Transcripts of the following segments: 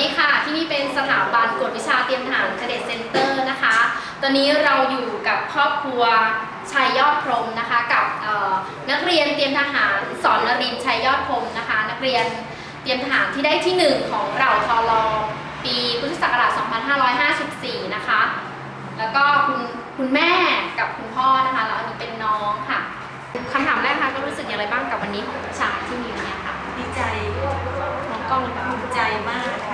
ดีค่ะ ที่นี่เป็นสถาบันกวดวิชาเตรียมทหารเคเดตเซ็นเตอร์นะคะ ตอนนี้เราอยู่กับครอบครัวชัยยอดพรหมนะคะ กับนักเรียนเตรียมทหารสอนนรินชัยยอดพรหมนะคะ นักเรียนเตรียมทหารที่ได้ที่หนึ่งของเราทอรอปีพุทธศักราช 2554 นะคะ แล้วก็คุณคุณแม่กับคุณพ่อนะคะแล้วอันนี้เป็นน้องค่ะคำถามแรกค่ะก็รู้สึกอย่างไรบ้างกับวันนี้ของวิชาที่มีวันนี้ค่ะดีใจมองกล้องภูมิใจมากค่ะ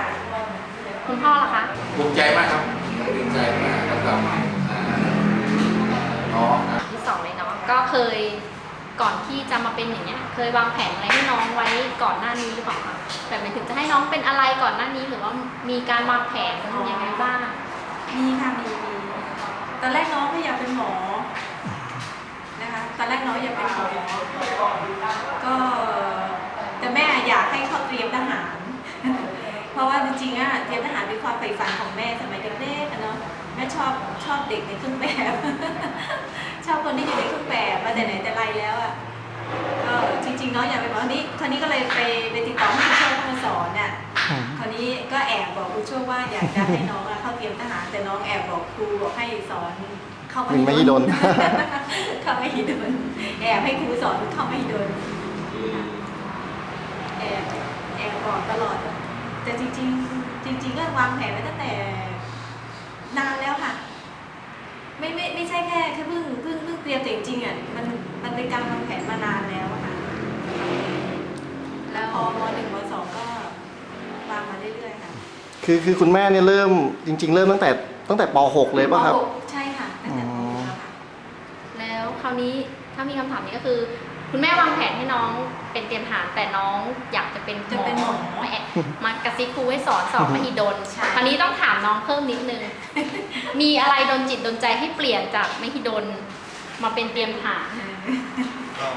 คุณพ่อล่ะคะภูมิใจมากครับภูมิใจมากแล้วก็อ่าน้องนะที่สองเลยเนาะก็เคยก่อนที่จะมาเป็นอย่างเงี้ยเคยวางแผนอะไรให้น้องไว้ก่อนหน้านี้หรือเปล่าคะแบบหมายถึงจะให้น้องเป็นอะไรก่อนหน้านี้หรือว่ามีการวางแผนยังไงบ้างมีค่ะมีมีตอนแรกน้องก็อยากเป็นหมอนะคะตอนแรกน้องอยากเป็นหมอก็แต่แม่อยากให้เขาเตรียมทหา รเพราะว่าจริงๆอะเตรียมทหารเป็นความใฝ่ฝันของแม่สมัยเด็กๆอะเนาะแม่ชอบชอบเด็กในเครื่องแบบ ชอบคนที่อยู่ในเครื่องแบบมาแต่ไหนแต่ไรแล้วอะก็จริงๆน้องอยากเป็นหมอนี่คราวนี้ก็เลยไปไปติดต่อให้คุณช่วยเข้ามาสอนน่ะคราวนี้ก็แอบบอกครูช่วยว่าอยากจะให้น้องอะเข้าเตรียมทหารแต่น้องแอบบอกครูบอกให้สอนเข้าไม่ให้โดนเข้าไม่ให้โดนแอบให้ครูสอนเข้าไม่ให้โดนแอบแอบบอกตลอด แต่จริง ๆ จริง ๆ ก็วางแผนไว้ตั้งแต่นานแล้วค่ะ ไม่ไม่ไม่ใช่แค่แค่เพิ่งเพิ่งเพิ่งเตรียมแต่จริงๆอะมันมันเป็นการวางแผนมานานแล้วอะค่ะ แล้วพอมหนึ่งมสองก็วางมาเรื่อยๆค่ะคือคือคุณแม่เนี่ยเริ่มจริง ๆ เริ่มตั้งแต่ตั้งแต่ป .6 เลยป่ะครับ ปหกใช่ค่ะตั้งแต่ป .6 แล้วค่ะ แล้วคราวนี้ถ้ามีคำถามนี้ก็คือ คุณแม่วางแผนให้น้องเป็นเตรียมทหารแต่น้องอยากจะเป็นจะเป็นหมอ แม่มากระซิบครูให้สอนสอบมหิดลใช่ คราวนี้ต้องถามน้องเพิ่มนิดนึง มีอะไรดนจิตดนใจให้เปลี่ยนจากมหิดลมาเป็นเตรียมทหารก็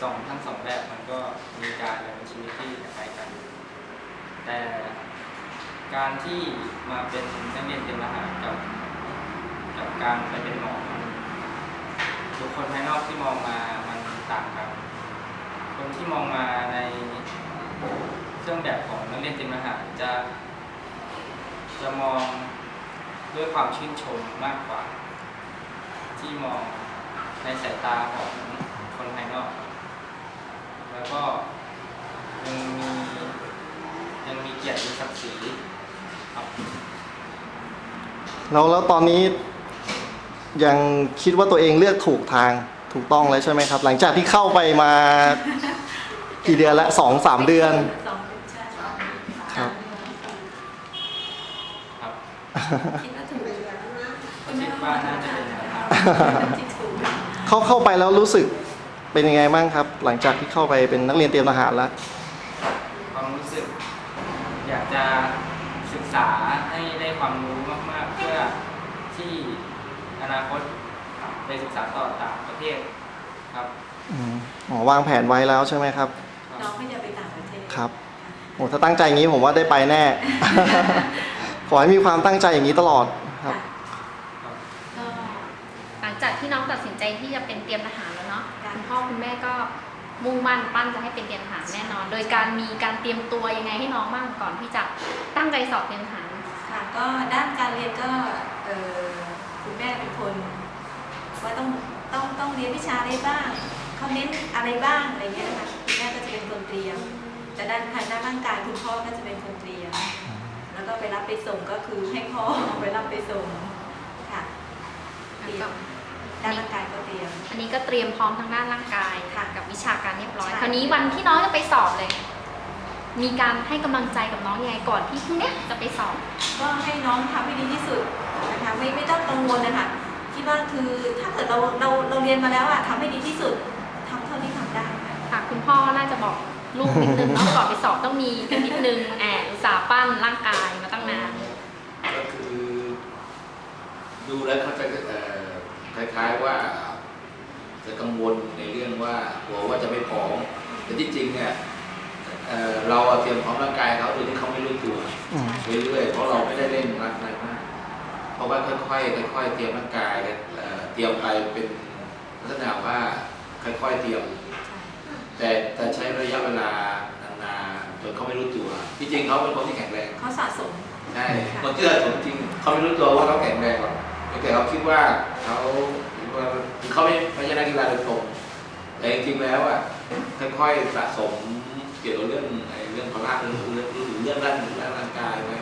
สองทั้งสองแบบมันก็มีการดำเนินชีวิตที่คล้ายกัน แต่การที่มาเป็นนักเรียนเตรียมทหารกับกับการไปเป็นหมอมันุคคลภายนอกที่มองมามันต่างกันคนที่มองมาในเครื่องแบบของนักเรียนเตรียมทหารจะ จะมองด้วยความชื่นชมมากกว่า ที่มองในสายตาของคนภายนอก แล้วก็ยังมียังมีเกียรติมีศักดิ์ศรีครับแล้วแล้วตอนนี้ ยังคิดว่าตัวเองเลือกถูกทางถูกต้องแล้วใช่ไหมครับ หลังจากที่เข้าไปมากี่เดือนละสองสามเดือนสองใช่ครับครับคิดว่าถูกคิดว่าน่าจะเป็นแนวทางคิดถูกเข้าเข้าไปแล้วรู้สึกเป็นยังไงบ้างครับ หลังจากที่เข้าไปเป็นนักเรียนเตรียมทหารแล้วความรู้สึก อยากจะศึกษาให้ได้ความรู้มาก ๆ เพื่อที่อ นาคตไปศึกษาต่อต่างประเทศครับอืมอ๋อวางแผนไว้แล้วใช่ไหมครับ น้องไม่จะไปต่างประเทศครับโอ้ถ้าตั้งใจอย่างนี้ผมว่าได้ไปแน่ ขอให้มีความตั้งใจอย่างนี้ตลอดครับค่ะก็หลังจากที่น้องตัดสินใจที่จะเป็นเตรียมทหารแล้วเนาะค่ะคุณพ่อคุณแม่ก็มุ่งมั่นปั้นจะให้เป็นเตรียมทหารแน่นอน โดยการมีการเตรียมตัวยังไงให้น้องบ้างก่อนที่จะตั้งใจสอบเตรียมทหารค่ะก็ด้านการเรียนก็เออคุณ แม่เป็นคน ว่าต้องต้องต้องเรียนวิชาอะไรบ้างเขาเน้นอะไรบ้างอะไรเงี้ยนะคะคุณแม่ก็จะเป็นคนเตรียม แต่ด้านทางด้านร่างกายคุณพ่อก็จะเป็นคนเตรียม แล้วก็ไปรับไปส่งก็คือให้พ่อไปรับไปส่งค่ะเตรียมด้านร่างกายก็เตรียม อันนี้ก็เตรียมพร้อมทางด้านร่างกายค่ะกับวิชาการเรียบร้อยใช่คราวนี้วันที่น้องจะไปสอบเลย มีการให้กำลังใจกับน้องยังไงก่อนที่พรุ่งเนี้ยจะไปสอบ ก็ให้น้องทำให้ดีที่สุด นะคะไม่ไม่ต้องกังวลนะคะคิดว่าคือถ้าเกิดเราเราเราเรียนมาแล้วอะทำให้ดีที่สุดทำเท่าที่ทำได้ค่ะ ค่ะ คุณพ่อน่าจะบอกลูกนิดนึงเนาะก่อนไปสอบต้องมีกันนิดนึงแอบอุตสาห์ปั้นร่างกายมาตั้งนาน ก็คือ ดูแล้วเขาจะเอ่อคล้ายๆว่า จะกังวลในเรื่องว่ากลัวว่าจะไม่พร้อมแต่ที่จริงเนี่ยเอ่อเราอะเตรียมพร้อมร่างกายเขาโดยที่เขาไม่รู้ตัวอืม เรื่อยๆเพราะเราไม่ได้เร่งรัดอะไรมากเพ ราะว่าค่อยๆค่อยๆเตรียมร่างกายกันเอ่อเตรียมไปเป็นลักษณะว่าค่อยๆเตรียม แต่แต่ใช้ระยะเวลานานๆจนเขาไม่รู้ตัวที่จริงเขาเป็นคนที่แข็งแรงเขาสะสมใช่คนที่เราสมจริงเขาไม่รู้ตัวว่าเขาแข็งแรงหรอกเพียงแต่เขาคิดว่าเขาว่าเขาไม่ไม่ใช่นักกีฬาโดยตรงแต่จริงๆแล้วอะค่อยๆสะสมเกี่ยวกับเรื่องไอ้เรื่องพละเรื่องเรื่องเรื่องร่างเรื่องร่างกายไว้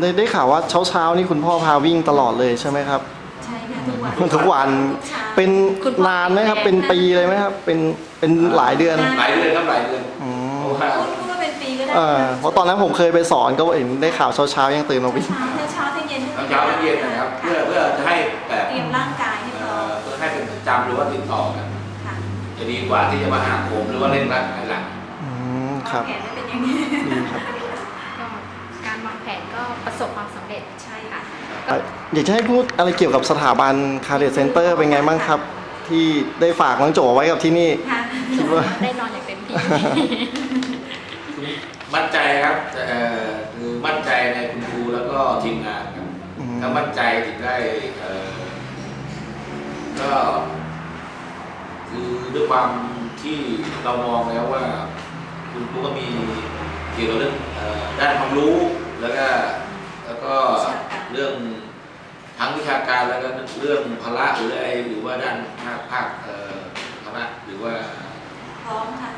ได้ได้ข่าวว่าเช้าเช้าๆนี่คุณพ่อพาวิ่งตลอดเลยใช่ไหมครับ ใช่ค่ะทุกวันทุกวันทุกเช้าเป็นคุณพ่อนานไหมครับ เป็นปีเลยไหมครับ เป็นเป็นหลายเดือนหลายเดือนครับหลายเดือนอืมเพราะว่าพูดพูดว่าเป็นปีก็ได้เออเพราะตอนนั้นผมเคยไปสอนก็เห็นได้ข่าวเช้าเช้าๆยังตื่นมาวิ่ง เช้าเช้าเช้าเที่ยงเย็นตอนเช้าและเย็นนะครับ เพื่อเพื่อจะให้แบบเตรียมร่างกายให้พเอ่ร้ออมเพื่อให้เป็นประจำหรือว่าติดต่อกันค่ะจะดีกว่าที่จะมาหาผมหรือว่าเล่นรักภายหลัง อืม ครับแผนได้เป็นอย่างนี้ดีครับ ก็การวางแผนก็ ประสบความสำเร็จใช่ค่ะเอ่ออยากจะให้พูดอะไรเกี่ยวกับสถาบันคาเด e เซ็นเตอร์เป็นไงบ้างครับ ที่ได้ฝากน้องโจไว้กับที่นี่ ค่ะคิดว่า ได้นอนอย่างเต็มที่ มั่นใจครับเอ่อคือมั่นใจในคุณครูแล้วก็ทีมงานครับอืม ถ้ามั่นใจถึงได้เอ่อก็ คือด้วยความที่เรามองแล้วว่า คุณครูก็มีเกี่ยวกับเรื่องเอ่อด้านความรู้แล้วก็ แล้วก็เรื่องทั้งวิชาการแล้วก็เรื่องพละหรืออะไรหรือว่าด้านภาคภาคเอ่อคณะหรือว่าพร้อมค่ะ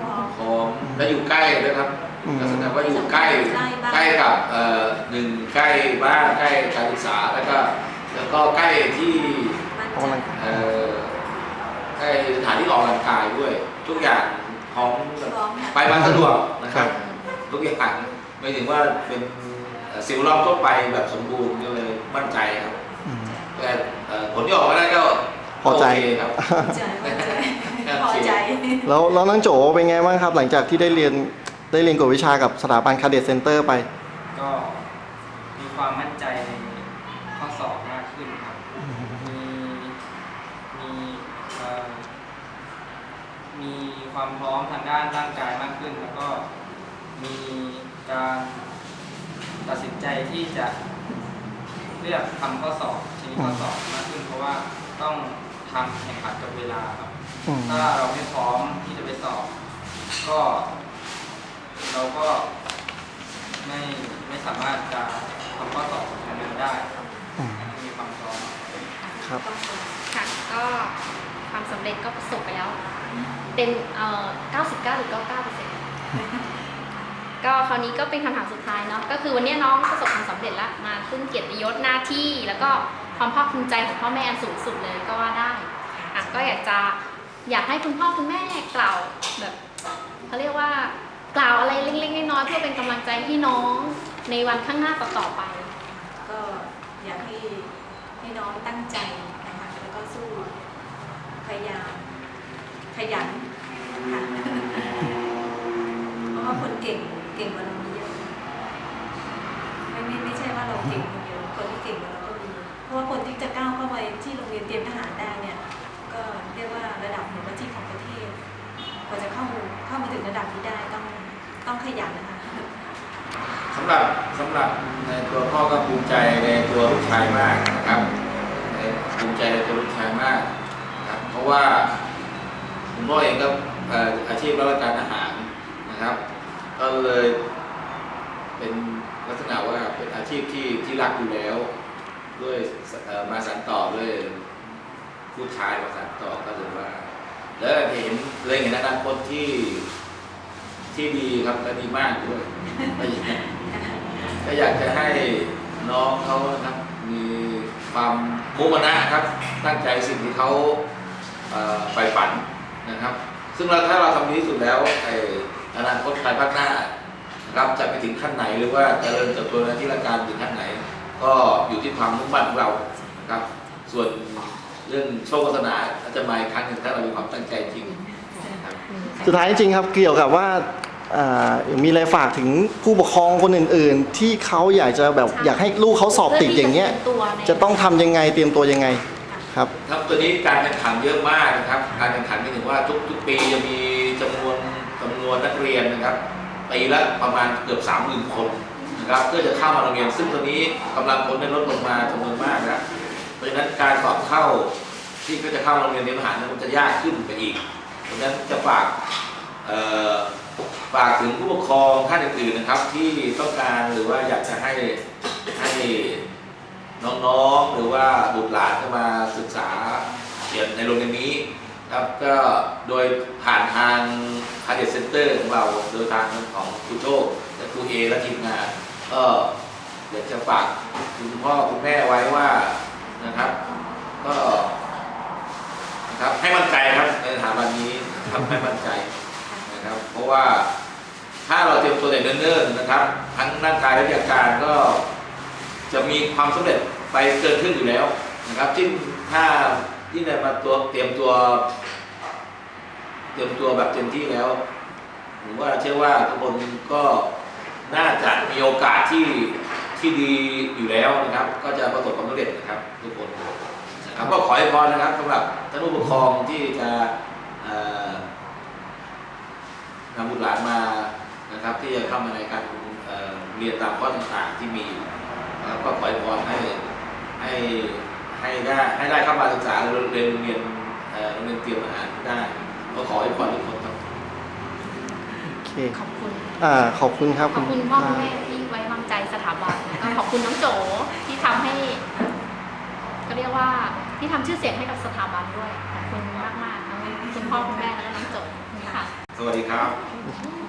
พร้อมของและอยู่ใกล้ด้วยครับอืมลักษณะว่าอยู่ใกล้ใกล้บ้านใกล้กับเอ่อหนึ่งใกล้บ้านใกล้การศึกษาแล้วก็แล้วก็ใกล้ที่มั่นออกกำลังใจกายเอ่อใกล้สถานที่ออกกำลังกายด้วย ทุกอย่างของพร้อมค่ะไปมาสะดวกนะครับทุกอย่างไม่ถึงว่าเป็นเอ่อ สิ่งแวดล้อมทั่วไปแบบสมบูรณ์ก็เลยมั่นใจครับอืมแต่เอ่อผลที่ออกมาได้ก็พอใจ โเคครับมั่นใจมั่นใจพอใจ แล้วแล้วน้องโจเป็นไงบ้างครับ หลังจากที่ได้เรียนได้เรียนกวดวิชากับสถาบันคาเด e เซ็นเตอร์ไป ก็มีความมั่นใจในข้อสอบมากขึ้นครับ มีมีเอ่อมีความพร้อมทางด้านร่างกายมากขึ้น แล้วก็มีการ ตัดสินใจที่จะเลือกทำข้อสอบชนิดข้อสอบมากขึ้น เพราะว่าต้องทำแข่งขันกับเวลาครับอืมถ้าเราไม่พร้อมที่จะไปสอบ ก็ เราก็ไม่ไม่สามารถจะทำข้อสอบอันนั้นได้ครับอืมมีความพร้อมครับค่ะก็ความสำเร็จก็ประสบไปแล้ว เป็นเอ่อ99หรือ99เปอร์เซ็นต์ ก็คราวนี้ก็เป็นคำถามสุดท้ายเนาะก็คือวันนี้น้องประสบความสำเร็จแล้วมาขึ้นเกียรติยศหน้าที่ แล้วก็ความภาคภูมิใจของพ่อแม่อันสูงสุดเลยก็ว่าได้อะก็อยากจะอยากให้คุณพ่อคุณแม่กล่าวแบบเขาเรียกว่ากล่าวอะไรเล็กๆน้อยๆเพื่อเป็นกำลังใจให้น้องในวันข้างหน้าต่อๆไป ก็อยากให้ให้น้องตั้งใจนะคะแล้วก็สู้พยายามขยันค่ะ เก่งเก่งกว่าเรามีเยอะไม่ไม่ไม่ใช่ว่าเราเก่งคนเดียวคนที่เก่งกว่าเราก็มีเพราะว่าคนที่จะก้าวเข้าไปที่โรงเรียนเตรียมทหารได้เนี่ย ก็เรียกว่าระดับมืออาชีพของประเทศกว่าจะเข้าเข้ามาถึงระดับนี้ได้ต้องต้องขยันนะคะสำหรับสำหรับในตัวพ่อก็ภูมิใจในตัวลูกชายมากนะครับภูมิใจในตัวลูกชายมากนะครับเพราะว่าคุณพ่อเองก็เอ่ออาชีพรับราชการทหารนะครับ ก็เลยเป็นลักษณะว่าเป็นอาชีพที่ที่รักอยู่แล้ว ด้วยมาสานต่อด้วยผู้ชายมาสานต่อก็ถือว่า แล้วเห็นเลยเห็นอนาคตที่ที่ดีครับและดีมากด้วยก็อยากจะให้น้องเขานะครับมีความมุ่งมั่นนะครับ ตั้งใจสิ่งที่เขาใฝ่ฝันนะครับ ซึ่งเราถ้าเราทำดีที่สุดแล้วไอ อนาคตภายภาคหน้านะครับจะไปถึงขั้นไหนหรือว่าเจริญเติบโตในที่ราชการถึงขั้นไหน ก็อยู่ที่ความมุ่งมั่นของเรานะครับ ส่วนเรื่องโชควาสนาอาจจะมาอีกครั้งหนึ่งถ้าเรามีความตั้งใจจริงนะครับสุดท้ายจริงๆครับเกี่ยวกับว่าอ่ามีอะไรฝากถึงผู้ปกครองคนอื่น ๆ ที่เขาอยากจะแบบใช่อยากให้ลูกเขาสอบติดอย่างเงี้ยพื่ที่จเตรีมตัวในจะต้องทำยังไงเตรียมตัวยังไงครับครับตัวนี้การแข่งขันเยอะมากนะครับ การแข่งขันไม่ถึงว่าทุกทุกปีจะมีจำนวน จำนวนนักเรียนนะครับปีละประมาณเกือบสามหมื่นคนนะครับเพื่อจะเข้ามาโรงเรียน ซึ่งตัวนี้กำลังคนได้ลดลงมาจำนวนมากนะเพราะฉะนั้นการสอบเข้าที่ก็จะเข้าโรงเรียนเตรียมทหารนั้นมันจะยากขึ้นไปอีกเพราะฉะนั้นจะฝากฝากถึงผู้ปกครองท่านอื่นๆนะครับ ที่ต้องการหรือว่าอยากจะให้ให้น้องๆหรือว่าบุตรหลานเข้ามาศึกษาเรียนในโรงเรียนนี้ ครับก็โดยผ่านทางคาเด c เซ็นเตอร์ของเราโดยทางของครูโชคและครูเอและทีมงานก็อยากจะฝากคุณพ่อคุณแม่ไว้ว่านะครับ ก็นะครับให้มั่นใจครับในสถาบันนี้ทำให้มั่นใจนะครับ เพราะว่าถ้าเราเตรียมตัวแต่เนิ่นๆนะครับ ทั้งร่างกายและวิชาการก็จะมีความสำเร็จไปเกินขึ้นอยู่แล้วนะครับที่งถ้า ที่ได้มาตัวเตรียมตัว เตรียมตัวแบบเต็มที่แล้วผมว่าเชื่อว่าทุกคนก็น่าจะมีโอกาสที่ที่ดีอยู่แล้วนะครับ ก็จะประสบความสำเร็จนะครับ ทุกคนนะครับก็ขอให้พรนะครับสำหรับท่านผู้ปกครองที่จะนำบุตรหลานมานะครับ ที่จะเข้ามาในการเอ่อเรียนตามข้อต่างๆที่มีนะครับก็ขอให้พรให้ให้ ให้ได้ให้ได้เข้ามาศึกษาเรียนโรงเรียนเอ่อโรงเรียนเตรียมอาหารได้ ก็ขอให้พรทุกคนครับโอเคขอบคุณอ่าขอบคุณครับขอบคุณพ่อคุณแม่ที่ไว้วางใจสถาบันแล้วก็ขอบคุณน้องโจที่ทำให้ก็เรียกว่าที่ทำชื่อเสียงให้กับสถาบันด้วยขอบคุณมากมากๆทั้งคุณพ่อคุณแม่แล้วก็น้องโจนี่ค่ะ สวัสดีครับข